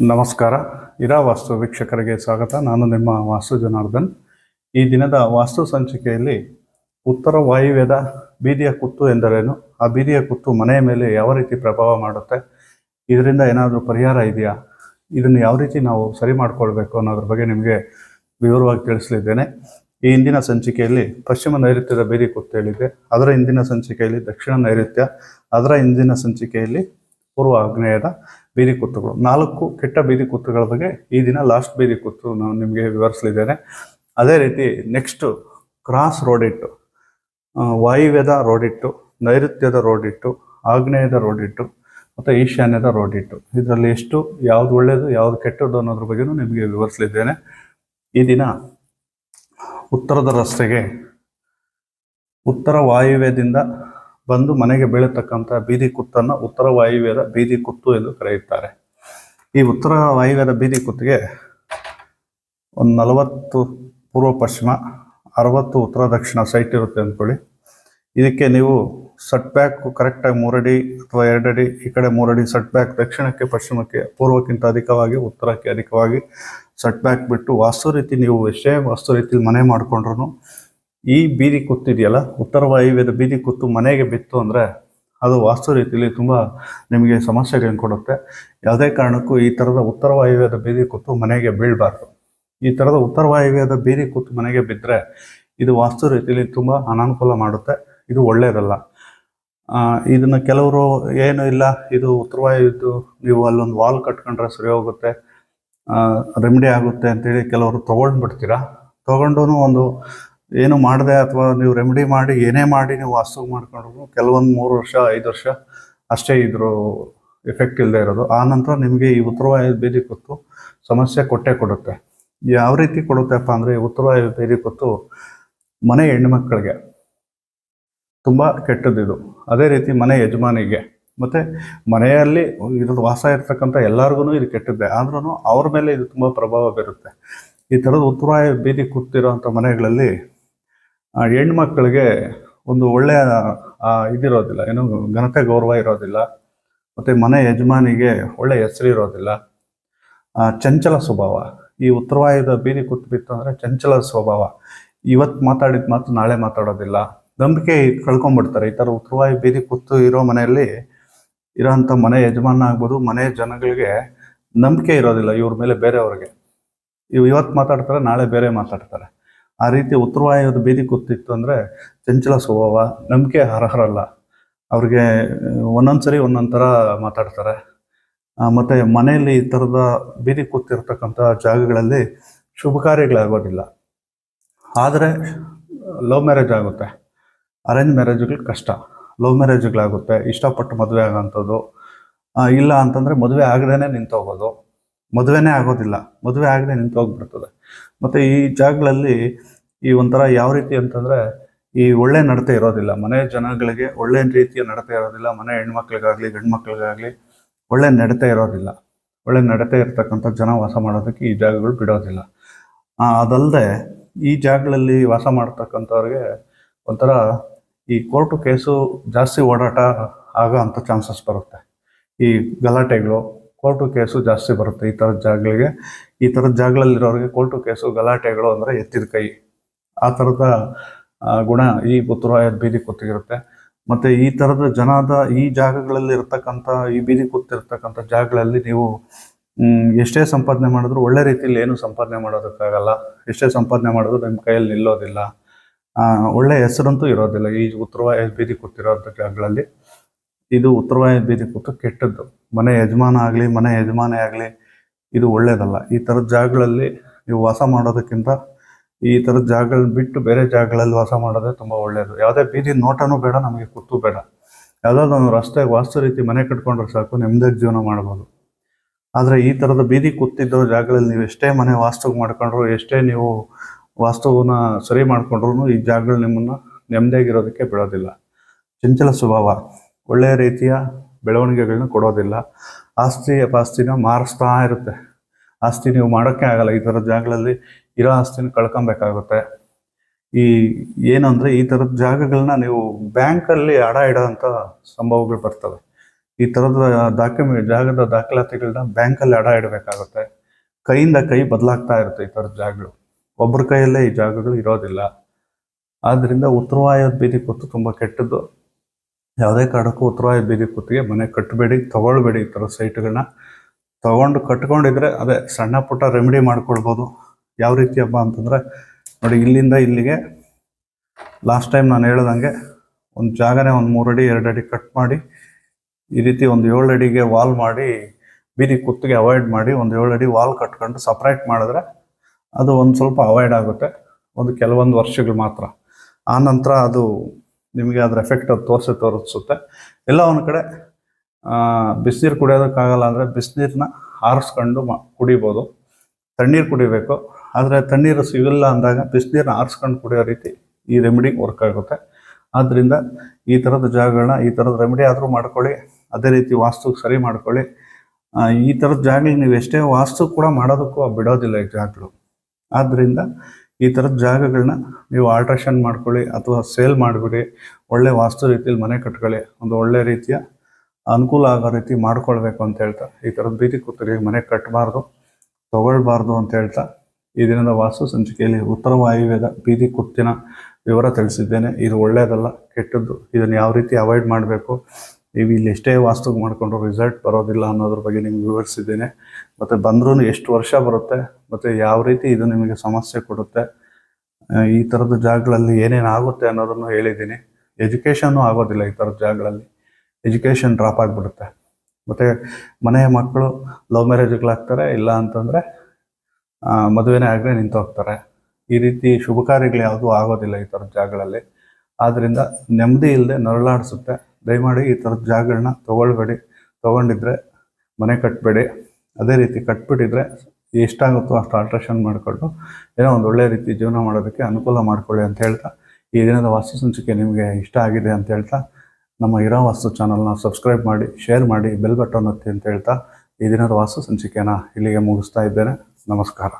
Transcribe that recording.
ನಮಸ್ಕಾರ. ಇರಾ ವಾಸ್ತು ವೀಕ್ಷಕರಿಗೆ ಸ್ವಾಗತ. ನಾನು ನಿಮ್ಮ ವಾಸ್ತು ಜನಾರ್ದನ್. ಈ ದಿನದ ವಾಸ್ತು ಸಂಚಿಕೆಯಲ್ಲಿ ಉತ್ತರ ವಾಯುವ್ಯದ ಬೀದಿಯ ಕುತ್ತು ಎಂದರೇನು? ಆ ಬೀದಿಯ ಕುತ್ತು ಮನೆಯ ಮೇಲೆ ಯಾವ ರೀತಿ ಪ್ರಭಾವ ಮಾಡುತ್ತೆ? ಇದರಿಂದ ಏನಾದರೂ ಪರಿಹಾರ ಇದೆಯಾ? ಇದನ್ನು ಯಾವ ರೀತಿ ನಾವು ಸರಿ ಮಾಡಿಕೊಳ್ಬೇಕು ಅನ್ನೋದ್ರ ಬಗ್ಗೆ ನಿಮಗೆ ವಿವರವಾಗಿ ತಿಳಿಸಲಿದ್ದೇನೆ. ಈ ಹಿಂದಿನ ಸಂಚಿಕೆಯಲ್ಲಿ ಪಶ್ಚಿಮ ನೈಋತ್ಯದ ಬೀದಿ ಕುತ್ತು ಹೇಳಿದ್ದೆ. ಅದರ ಹಿಂದಿನ ಸಂಚಿಕೆಯಲ್ಲಿ ದಕ್ಷಿಣ ನೈಋತ್ಯ. ಅದರ ಹಿಂದಿನ ಸಂಚಿಕೆಯಲ್ಲಿ ಪೂರ್ವ ಆಗ್ನೇಯದ ಬೀದಿ ಕೂತುಗಳು. ನಾಲ್ಕು ಕೆಟ್ಟ ಬೀದಿ ಕೂತುಗಳ ಬಗ್ಗೆ ಈ ದಿನ ಲಾಸ್ಟ್ ಬೀದಿ ಕೂತು ನಾನು ನಿಮಗೆ ವಿವರಿಸಲಿದ್ದೇನೆ. ಅದೇ ರೀತಿ ನೆಕ್ಸ್ಟು ಕ್ರಾಸ್ ರೋಡಿಟ್ಟು ವಾಯುವ್ಯದ ರೋಡಿಟ್ಟು ನೈಋತ್ಯದ ರೋಡಿಟ್ಟು ಆಗ್ನೇಯದ ರೋಡಿಟ್ಟು ಮತ್ತು ಈಶಾನ್ಯದ ರೋಡಿಟ್ಟು ಇದರಲ್ಲಿ ಎಷ್ಟು, ಯಾವುದು ಒಳ್ಳೆಯದು ಯಾವುದು ಕೆಟ್ಟದ್ದು ಅನ್ನೋದ್ರ ಬಗ್ಗೆಯೂ ನಿಮಗೆ ವಿವರಿಸಲಿದ್ದೇನೆ. ಈ ದಿನ ಉತ್ತರದ ರಸ್ತೆಗೆ, ಉತ್ತರ ವಾಯುವ್ಯದಿಂದ ಬಂದು ಮನೆಗೆ ಬೀಳತಕ್ಕಂಥ ಬೀದಿ ಕುತ್ತನ್ನು ಉತ್ತರ ವಾಯುವ್ಯದ ಬೀದಿ ಕುತ್ತು ಎಂದು ಕರೆಯುತ್ತಾರೆ. ಈ ಉತ್ತರ ವಾಯುವ್ಯದ ಬೀದಿ ಕುತ್ತಿಗೆ ಒಂದು ನಲವತ್ತು ಪೂರ್ವ ಪಶ್ಚಿಮ, ಅರವತ್ತು ಉತ್ತರ ದಕ್ಷಿಣ ಸೈಟ್ ಇರುತ್ತೆ ಅಂದ್ಕೊಳ್ಳಿ. ಇದಕ್ಕೆ ನೀವು ಸಟ್ ಬ್ಯಾಕ್ ಕರೆಕ್ಟಾಗಿ ಮೂರಡಿ ಅಥವಾ ಎರಡಡಿ, ಈ ಕಡೆ ಮೂರಡಿ, ಸಟ್ ಬ್ಯಾಕ್ ದಕ್ಷಿಣಕ್ಕೆ, ಪಶ್ಚಿಮಕ್ಕೆ, ಪೂರ್ವಕ್ಕಿಂತ ಅಧಿಕವಾಗಿ, ಉತ್ತರಕ್ಕೆ ಅಧಿಕವಾಗಿ ಸಟ್ ಬ್ಯಾಕ್ ಬಿಟ್ಟು ವಾಸ್ತು ರೀತಿ ನೀವು ಎಷ್ಟೇ ವಾಸ್ತು ರೀತಿ ಮನೆ ಮಾಡಿಕೊಂಡ್ರು ಈ ಬೀದಿ ಕುತ್ತಿದೆಯಲ್ಲ ಉತ್ತರ ವಾಯುವ್ಯದ ಬೀದಿ ಕುತ್ತು ಮನೆಗೆ ಬಿತ್ತು ಅಂದರೆ ಅದು ವಾಸ್ತು ರೀತಿಯಲ್ಲಿ ತುಂಬ ನಿಮಗೆ ಸಮಸ್ಯೆಗಳನ್ನು ಕೊಡುತ್ತೆ. ಯಾವುದೇ ಕಾರಣಕ್ಕೂ ಈ ಥರದ ಉತ್ತರ ವಾಯುವ್ಯದ ಬೀದಿ ಕುತ್ತು ಮನೆಗೆ ಬೀಳಬಾರ್ದು. ಈ ಥರದ ಉತ್ತರ ವಾಯುವ್ಯದ ಬೀದಿ ಕುತ್ತು ಮನೆಗೆ ಬಿದ್ದರೆ ಇದು ವಾಸ್ತು ರೀತಿಯಲ್ಲಿ ತುಂಬ ಅನಾನುಕೂಲ ಮಾಡುತ್ತೆ. ಇದು ಒಳ್ಳೆಯದಲ್ಲ ಇದನ್ನು ಕೆಲವರು ಏನು ಇಲ್ಲ, ಇದು ಉತ್ತರ ವಾಯುವ್ಯದ್ದು ನೀವು ಅಲ್ಲೊಂದು ವಾಲ್ ಕಟ್ಕೊಂಡ್ರೆ ಸರಿ ಹೋಗುತ್ತೆ. ರೆಮಿಡಿ ಆಗುತ್ತೆ ಅಂತೇಳಿ ಕೆಲವರು ತೊಗೊಂಡ್ಬಿಡ್ತೀರಾ? ತೊಗೊಂಡು ಒಂದು ಏನು ಮಾಡದೆ ಅಥವಾ ನೀವು ರೆಮಿಡಿ ಮಾಡಿ, ಏನೇ ಮಾಡಿ ನೀವು ವಾಸ್ತು ಮಾಡ್ಕೊಂಡ್ರು, ಕೆಲವೊಂದು ಮೂರು ವರ್ಷ, ಐದು ವರ್ಷ ಅಷ್ಟೇ ಇದ್ರು ಎಫೆಕ್ಟ್ ಇಲ್ಲದೆ ಇರೋದು. ಆ ನಂತರ ನಿಮಗೆ ಈ ಉತ್ತರವಾಯು ಬೇದಿ ಕುತ್ತು ಸಮಸ್ಯೆ ಕೊಟ್ಟೆ ಕೊಡುತ್ತೆ. ಯಾವ ರೀತಿ ಕೊಡುತ್ತೆಪ್ಪ ಅಂದರೆ ಉತ್ತರವಾಯು ಬೇದಿ ಕುತ್ತು ಮನೆ ಹೆಣ್ಮಕ್ಳಿಗೆ ತುಂಬ ಕೆಟ್ಟದ್ದಿದು. ಅದೇ ರೀತಿ ಮನೆ ಯಜಮಾನಿಗೆ. ಮತ್ತು ಮನೆಯಲ್ಲಿ ಇದ್ರದ್ದು ವಾಸ ಇರ್ತಕ್ಕಂಥ ಎಲ್ಲರಿಗೂ ಇದು ಕೆಟ್ಟದ್ದೆ. ಆದ್ರೂ ಅವ್ರ ಮೇಲೆ ಇದು ತುಂಬ ಪ್ರಭಾವ ಬೀರುತ್ತೆ. ಈ ಥರದ ಉತ್ತರಾಯ ಬೀದಿ ಕೂತಿರೋಂಥ ಮನೆಗಳಲ್ಲಿ ಹೆಣ್ಮಕ್ಳಿಗೆ ಒಂದು ಒಳ್ಳೆಯ ಇದಿರೋದಿಲ್ಲ, ಏನು ಘನತೆ ಗೌರವ ಇರೋದಿಲ್ಲ, ಮತ್ತು ಮನೆ ಯಜಮಾನಿಗೆ ಒಳ್ಳೆಯ ಹೆಸರು ಇರೋದಿಲ್ಲ. ಚಂಚಲ ಸ್ವಭಾವ. ಈ ಉತ್ತರವಾಯದ ಬೀದಿ ಕೂತು ಬಿತ್ತು ಅಂದರೆ ಚಂಚಲ ಸ್ವಭಾವ. ಇವತ್ತು ಮಾತಾಡಿದ ಮಾತು ನಾಳೆ ಮಾತಾಡೋದಿಲ್ಲ. ನಂಬಿಕೆ ಕಳ್ಕೊಂಡ್ಬಿಡ್ತಾರೆ ಈ ಥರ ಉತ್ತರವಾಯು ಬೀದಿ ಕೂತು ಇರೋ ಮನೆಯಲ್ಲಿ ಇರೋಂಥ ಮನೆ ಯಜಮಾನ ಆಗ್ಬೋದು, ಮನೆ ಜನಗಳಿಗೆ ನಂಬಿಕೆ ಇರೋದಿಲ್ಲ ಇವ್ರ ಮೇಲೆ ಬೇರೆಯವ್ರಿಗೆ. ಇವ್ ಇವತ್ತು ಮಾತಾಡ್ತಾರೆ, ನಾಳೆ ಬೇರೆ ಮಾತಾಡ್ತಾರೆ. ಆ ರೀತಿ ಉತ್ತರವಾಯದ ಬೀದಿ ಕೂತಿತ್ತು ಅಂದರೆ ಚಂಚಲ ಸ್ವಭಾವ, ನಂಬಿಕೆ ಅರ್ಹರಲ್ಲ. ಅವ್ರಿಗೆ, ಒಂದೊಂದ್ಸರಿ ಒಂದೊಂದು ಥರ ಮಾತಾಡ್ತಾರೆ ಮತ್ತು ಮನೆಯಲ್ಲಿ ಈ ಥರದ ಬೀದಿ ಕೂತಿರ್ತಕ್ಕಂಥ ಜಾಗಗಳಲ್ಲಿ ಶುಭ ಕಾರ್ಯಗಳಾಗೋದಿಲ್ಲ. ಆದರೆ, ಲವ್ ಮ್ಯಾರೇಜ್ ಆಗುತ್ತೆ. ಅರೇಂಜ್ ಮ್ಯಾರೇಜ್ಗಳು ಕಷ್ಟ. ಲವ್ ಮ್ಯಾರೇಜ್ಗಳಾಗುತ್ತೆ. ಇಷ್ಟಪಟ್ಟು ಮದುವೆ ಆಗೋಂಥದ್ದು. ಇಲ್ಲ ಅಂತಂದರೆ ಮದುವೆ ಆಗದೇ ನಿಂತೋಗೋದು. ಮದುವೆನೇ ಆಗೋದಿಲ್ಲ. ಮದುವೆ ಆಗದೆ ನಿಂತು ಹೋಗ್ಬಿಡ್ತದೆ ಮತ್ತು ಈ ಜಾಗಗಳಲ್ಲಿ ಈ ಒಂಥರ ಯಾವ ರೀತಿ ಅಂತಂದರೆ ಈ ಒಳ್ಳೆ ನಡತೆ ಇರೋದಿಲ್ಲ. ಮನೆ ಜನಗಳಿಗೆ ಒಳ್ಳೆ ರೀತಿಯ ನಡತೆ ಇರೋದಿಲ್ಲ. ಮನೆ ಹೆಣ್ಮಕ್ಳಿಗಾಗಲಿ ಗಂಡು ಮಕ್ಳಿಗಾಗಲಿ ಒಳ್ಳೆ ನಡತೆ ಇರೋದಿಲ್ಲ. ಒಳ್ಳೆ ನಡತೆ ಇರತಕ್ಕಂಥ ಜನ ವಾಸ ಮಾಡೋದಕ್ಕೆ ಈ ಜಾಗಗಳು ಬಿಡೋದಿಲ್ಲ. ಅದಲ್ಲದೆ ಈ ಜಾಗಗಳಲ್ಲಿ ವಾಸ ಮಾಡ್ತಕ್ಕಂಥವ್ರಿಗೆ ಒಂಥರ ಈ ಕೋರ್ಟು ಕೇಸು ಜಾಸ್ತಿ ಓಡಾಟ ಆಗೋ ಅಂಥ ಚಾನ್ಸಸ್ ಬರುತ್ತೆ. ಈ ಗಲಾಟೆಗಳು ಕೋರ್ಟು ಕೇಸು ಜಾಸ್ತಿ ಬರುತ್ತೆ ಈ ಥರದ ಜಾಗಗಳಿಗೆ. ಈ ಥರದ ಜಾಗಗಳಲ್ಲಿರೋರಿಗೆ ಕೋರ್ಟು ಕೇಸು ಗಲಾಟೆಗಳು ಅಂದರೆ ಎತ್ತಿದ ಕೈ. ಆ ಥರದ ಗುಣ ಈ ಪುತ್ರವಾಯದ ಬೀದಿ ಕೂತಿರುತ್ತೆ. ಮತ್ತು ಈ ಥರದ ಜನದ ಈ ಜಾಗಗಳಲ್ಲಿ ಇರ್ತಕ್ಕಂಥ ಈ ಬೀದಿ ಕೂತಿರ್ತಕ್ಕಂಥ ಜಾಗಗಳಲ್ಲಿ ನೀವು ಎಷ್ಟೇ ಸಂಪಾದನೆ ಮಾಡಿದ್ರು ಒಳ್ಳೆ ರೀತಿಯಲ್ಲಿ ಏನು ಸಂಪಾದನೆ ಮಾಡೋದಕ್ಕಾಗಲ್ಲ. ಎಷ್ಟೇ ಸಂಪಾದನೆ ಮಾಡಿದ್ರು ನಿಮ್ಮ ಕೈಯಲ್ಲಿ ನಿಲ್ಲೋದಿಲ್ಲ. ಒಳ್ಳೆ ಹೆಸರಂತೂ ಇರೋದಿಲ್ಲ ಈ ಉತ್ತರವಾಯ ಬೀದಿ ಕೂತಿರೋಂಥ ಜಾಗಗಳಲ್ಲಿ. ಇದು ಉತ್ತರವಾಯ ಬೀದಿ ಕೂತು ಕೆಟ್ಟದ್ದು. ಮನೆ ಯಜಮಾನ ಆಗಲಿ, ಮನೆ ಯಜಮಾನ ಆಗಲಿ, ಇದು ಒಳ್ಳೆಯದಲ್ಲ ಈ ಥರದ ಜಾಗಗಳಲ್ಲಿ ನೀವು ವಾಸ ಮಾಡೋದಕ್ಕಿಂತ ಈ ಥರದ ಜಾಗಗಳನ್ನ ಬಿಟ್ಟು ಬೇರೆ ಜಾಗಗಳಲ್ಲಿ ವಾಸ ಮಾಡೋದೇ ತುಂಬ ಒಳ್ಳೆಯದು ಯಾವುದೇ ಬೀದಿ ನೋಟನೂ ಬೇಡ, ನಮಗೆ ಕೂತು ಬೇಡ. ಯಾವುದಾದ್ರು ಒಂದು ರಸ್ತೆ, ವಾಸ್ತು ರೀತಿ ಮನೆ ಕಟ್ಕೊಂಡ್ರೆ ಸಾಕು, ನೆಮ್ಮದಿಯಾಗಿ ಜೀವನ ಮಾಡ್ಬೋದು. ಆದರೆ ಈ ಥರದ ಬೀದಿ ಕೂತಿದ್ದರೂ ಜಾಗಗಳಲ್ಲಿ ನೀವು ಎಷ್ಟೇ ಮನೆ ವಾಸ್ತು ಮಾಡ್ಕೊಂಡ್ರು, ಎಷ್ಟೇ ನೀವು ವಾಸ್ತುವನ್ನ ಸರಿ ಮಾಡಿಕೊಂಡ್ರು ಈ ಜಾಗಗಳು ನಿಮ್ಮನ್ನು ನೆಮ್ಮದಿಯಾಗಿರೋದಕ್ಕೆ ಬಿಡೋದಿಲ್ಲ. ಚಂಚಲ ಸ್ವಭಾವ. ಒಳ್ಳೆಯ ರೀತಿಯ ಬೆಳವಣಿಗೆಗಳನ್ನ ಕೊಡೋದಿಲ್ಲ. ಆಸ್ತಿ ಪಾಸ್ತಿನ ಮಾರಿಸ್ತಾ ಇರುತ್ತೆ. ಆಸ್ತಿ ನೀವು ಮಾಡೋಕ್ಕೆ ಆಗಲ್ಲ. ಈ ಥರದ ಜಾಗಗಳಲ್ಲಿ ಇರೋ ಆಸ್ತಿನ ಕಳ್ಕೊಬೇಕಾಗುತ್ತೆ. ಈ ಏನು ಅಂದರೆ ಈ ಥರದ ಜಾಗಗಳನ್ನ ನೀವು ಬ್ಯಾಂಕಲ್ಲಿ ಅಡ ಇಡೋಂಥ ಸಂಭವಗಳು ಬರ್ತವೆ. ಈ ಥರದ ಡಾಕ್ಯುಮೆಂಟ್ ಜಾಗದ ದಾಖಲಾತಿಗಳನ್ನ ಬ್ಯಾಂಕಲ್ಲಿ ಅಡ ಇಡಬೇಕಾಗುತ್ತೆ. ಕೈಯಿಂದ ಕೈ ಬದಲಾಗ್ತಾ ಇರುತ್ತೆ ಈ ಥರದ ಜಾಗಗಳು. ಒಬ್ಬರ ಕೈಯಲ್ಲೇ ಈ ಜಾಗಗಳು ಇರೋದಿಲ್ಲ. ಆದ್ದರಿಂದ ಉತ್ತರವಾಯದ ಬೀದಿ ಕೊತ್ತು ತುಂಬ ಕೆಟ್ಟದ್ದು. ಯಾವುದೇ ಕಾರಣಕ್ಕೂ ಉತ್ತರವಾಯದ ಬೀದಿ ಕುತ್ತಿಗೆ ಮನೆ ಕಟ್ಟಬೇಡಿ, ತೊಗೊಳ್ಬೇಡಿ ಈ ಥರ ಸೈಟ್ಗಳನ್ನ. ತೊಗೊಂಡು ಕಟ್ಕೊಂಡಿದ್ರೆ ಅದೇ ಸಣ್ಣ ಪುಟ್ಟ ರೆಮಿಡಿ ಮಾಡ್ಕೊಳ್ಬೋದು. ಯಾವ ರೀತಿ ಹಬ್ಬ ಅಂತಂದರೆ, ನೋಡಿ ಇಲ್ಲಿಂದ ಇಲ್ಲಿಗೆ ಲಾಸ್ಟ್ ಟೈಮ್ ನಾನು ಹೇಳ್ದಂಗೆ ಒಂದು ಜಾಗನೇ ಒಂದು ಮೂರು ಅಡಿ, ಎರಡು ಅಡಿ ಕಟ್ ಮಾಡಿ, ಈ ರೀತಿ ಒಂದು ಏಳು ಅಡಿಗೆ ವಾಲ್ ಮಾಡಿ ಬೀದಿ ಕುತ್ತಿಗೆ ಅವಾಯ್ಡ್ ಮಾಡಿ ಒಂದು ಏಳು ಅಡಿ ವಾಲ್ ಕಟ್ಕೊಂಡು ಸಪ್ರೇಟ್ ಮಾಡಿದ್ರೆ ಅದು ಒಂದು ಸ್ವಲ್ಪ ಅವಾಯ್ಡ್ ಆಗುತ್ತೆ. ಒಂದು ಕೆಲವೊಂದು ವರ್ಷಗಳು ಮಾತ್ರ. ಆ ನಂತರ ಅದು ನಿಮಗೆ ಅದ್ರ ಎಫೆಕ್ಟ್ ಅದು ತೋರಿಸಿ, ತೋರಿಸುತ್ತೆ. ಎಲ್ಲ ಒಂದು ಕಡೆ ಬಿಸಿನೀರು ಕುಡಿಯೋದಕ್ಕಾಗಲ್ಲ ಅಂದರೆ ಬಿಸಿನೀರನ್ನ ಆರಿಸ್ಕೊಂಡು ಮ, ಕುಡಿಬೋದು. ತಣ್ಣೀರು ಕುಡಿಬೇಕು. ಆದರೆ ತಣ್ಣೀರು ಸಿಗಲ್ಲ ಅಂದಾಗ ಬಿಸಿನೀರನ್ನ ಆರಿಸ್ಕೊಂಡು ಕುಡಿಯೋ ರೀತಿ ಈ ರೆಮಿಡಿ ವರ್ಕ್ ಆಗುತ್ತೆ. ಆದ್ದರಿಂದ ಈ ಥರದ ಜಾಗಗಳನ್ನ, ಈ ಥರದ ರೆಮಿಡಿ ಆದರೂ ಮಾಡ್ಕೊಳ್ಳಿ. ಅದೇ ರೀತಿ ವಾಸ್ತು ಸರಿ ಮಾಡ್ಕೊಳ್ಳಿ. ಈ ಥರದ ಜಾಗ ನೀವು ಎಷ್ಟೇ ವಾಸ್ತು ಕೂಡ ಮಾಡೋದಕ್ಕೂ ಬಿಡೋದಿಲ್ಲ ಈ ಜಾಗಗಳು. ಆದ್ದರಿಂದ ಈ ಥರದ ಜಾಗಗಳನ್ನ ನೀವು ಆಲ್ಟ್ರೇಷನ್ ಮಾಡ್ಕೊಳ್ಳಿ ಅಥವಾ ಸೇಲ್ ಮಾಡಿಬಿಡಿ. ಒಳ್ಳೆ ವಾಸ್ತು ರೀತಿಯಲ್ಲಿ ಮನೆ ಕಟ್ಕೊಳ್ಳಿ. ಒಂದು ಒಳ್ಳೆ ರೀತಿಯ ಅನುಕೂಲ ಆಗೋ ರೀತಿ ಮಾಡ್ಕೊಳ್ಬೇಕು ಅಂತ ಹೇಳ್ತಾ, ಈ ಥರದ ಬೀದಿ ಕೂತರಿಗೆ ಮನೆ ಕಟ್ಟಬಾರ್ದು ತಗೊಳ್ಬಾರ್ದು ಅಂತ ಹೇಳ್ತಾ, ಈ ದಿನದ ವಾಸ್ತು ಸಂಚಿಕೆಯಲ್ಲಿ ಉತ್ತರ ವಾಯುವ್ಯದ ಬೀದಿ ಕುತ್ತಿನ ವಿವರ ತಿಳಿಸಿದ್ದೇನೆ. ಇದು ಒಳ್ಳೆಯದಲ್ಲ ಕೆಟ್ಟದ್ದು. ಇದನ್ನು ಯಾವ ರೀತಿ ಅವಾಯ್ಡ್ ಮಾಡಬೇಕು ನೀವು ಇಲ್ಲಿ ಎಷ್ಟೇ ವಾಸ್ತು ಮಾಡಿಕೊಂಡ್ರು ರಿಸಲ್ಟ್ ಬರೋದಿಲ್ಲ ಅನ್ನೋದ್ರ ಬಗ್ಗೆ ನಿಮ್ಗೆ ವಿವರಿಸಿದ್ದೇನೆ. ಮತ್ತು ಬಂದ್ರೂ ಎಷ್ಟು ವರ್ಷ ಬರುತ್ತೆ, ಮತ್ತು ಯಾವ ರೀತಿ ಇದು ನಿಮಗೆ ಸಮಸ್ಯೆ ಕೊಡುತ್ತೆ ಈ ಥರದ ಜಾಗಗಳಲ್ಲಿ ಏನೇನು ಆಗುತ್ತೆ ಅನ್ನೋದನ್ನು ಹೇಳಿದ್ದೀನಿ. ಎಜುಕೇಷನ್ನು ಆಗೋದಿಲ್ಲ ಈ ಥರದ ಜಾಗಗಳಲ್ಲಿ. ಎಜುಕೇಷನ್ ಡ್ರಾಪ್ ಆಗಿಬಿಡುತ್ತೆ. ಮತ್ತು ಮನೆಯ ಮಕ್ಕಳು ಲವ್ ಮ್ಯಾರೇಜ್ಗಳಾಗ್ತಾರೆ ಇಲ್ಲ ಅಂತಂದರೆ ಮದುವೆನೇ ಆಗದೆ ನಿಂತು ಹೋಗ್ತಾರೆ. ಈ ರೀತಿ ಶುಭ ಕಾರ್ಯಗಳು ಯಾವುದೂ ಆಗೋದಿಲ್ಲ ಈ ಥರದ ಜಾಗಗಳಲ್ಲಿ. ಆದ್ದರಿಂದ ನೆಮ್ಮದಿ ಇಲ್ಲದೆ ನರಳಾಡಿಸುತ್ತೆ. ದಯಮಾಡಿ ಈ ಥರದ ಜಾಗಗಳನ್ನ ತೊಗೊಳ್ಬೇಡಿ. ತೊಗೊಂಡಿದ್ರೆ ಮನೆ ಕಟ್ಟಬೇಡಿ ಅದೇ ರೀತಿ ಕಟ್ಬಿಟ್ಟಿದ್ರೆ ಎಷ್ಟಾಗುತ್ತೋ ಅಷ್ಟು ಆಲ್ಟ್ರೇಷನ್ ಮಾಡಿಕೊಂಡು ಏನೋ ಒಂದು ಒಳ್ಳೆ ರೀತಿ ಜೀವನ ಮಾಡೋದಕ್ಕೆ ಅನುಕೂಲ ಮಾಡಿಕೊಳ್ಳಿ ಅಂತ ಹೇಳ್ತಾ, ಈ ದಿನದ ವಾಸ್ತು ಸಂಚಿಕೆ ನಿಮಗೆ ಇಷ್ಟ ಆಗಿದೆ ಅಂತ ಹೇಳ್ತಾ, ನಮ್ಮ ಇರೋ ವಾಸ್ತು ಚಾನಲ್ನ ಸಬ್ಸ್ಕ್ರೈಬ್ ಮಾಡಿ ಶೇರ್ ಮಾಡಿ ಬೆಲ್ ಬಟನ್ ಒತ್ತಿ ಅಂತ ಹೇಳ್ತಾ, ಈ ದಿನದ ವಾಸ್ತು ಸಂಚಿಕೆನ ಇಲ್ಲಿಗೆ ಮುಗಿಸ್ತಾ ಇದ್ದೇನೆ. ನಮಸ್ಕಾರ.